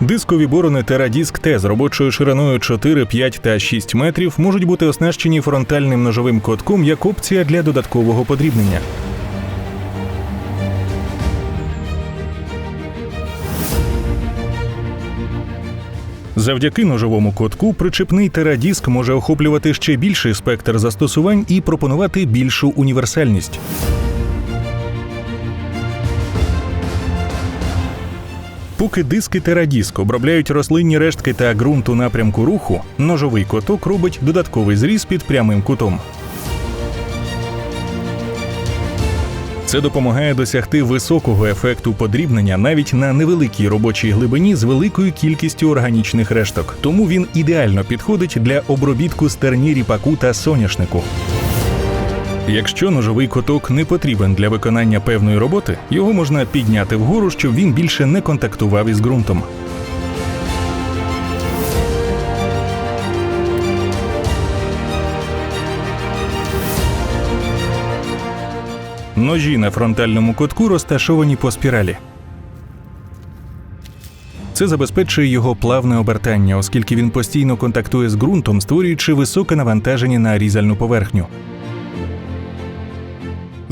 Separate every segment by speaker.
Speaker 1: Дискові борони Терадіск Т з робочою шириною 4, 5 та 6 метрів можуть бути оснащені фронтальним ножовим котком як опція для додаткового подрібнення. Завдяки ножовому котку причепний терадіск може охоплювати ще більший спектр застосувань і пропонувати більшу універсальність. Поки диски терадіск обробляють рослинні рештки та ґрунт у напрямку руху, ножовий коток робить додатковий зріз під прямим кутом. Це допомагає досягти високого ефекту подрібнення навіть на невеликій робочій глибині з великою кількістю органічних решток. Тому він ідеально підходить для обробітку стерні ріпаку та соняшнику. Якщо ножовий коток не потрібен для виконання певної роботи, його можна підняти вгору, щоб він більше не контактував із ґрунтом. Ножі на фронтальному котку розташовані по спіралі. Це забезпечує його плавне обертання, оскільки він постійно контактує з ґрунтом, створюючи високе навантаження на різальну поверхню.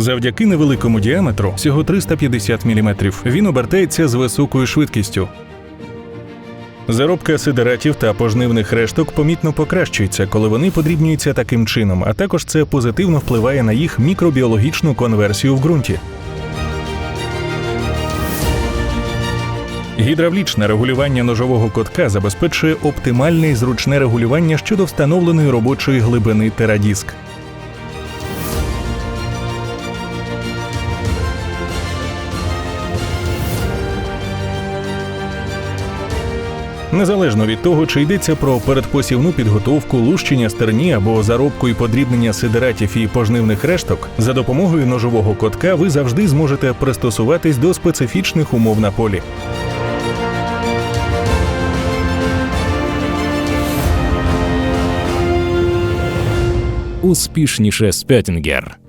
Speaker 1: Завдяки невеликому діаметру, всього 350 мм, він обертається з високою швидкістю. Заробка сидератів та пожнивних решток помітно покращується, коли вони подрібнюються таким чином, а також це позитивно впливає на їх мікробіологічну конверсію в ґрунті. Гідравлічне регулювання ножового котка забезпечує оптимальне і зручне регулювання щодо встановленої робочої глибини терадіск. Незалежно від того, чи йдеться про передпосівну підготовку, лущення стерні або заробку і подрібнення сидератів і пожнивних решток, за допомогою ножового котка ви завжди зможете пристосуватись до специфічних умов на полі.
Speaker 2: Успішніше Спеттінгер.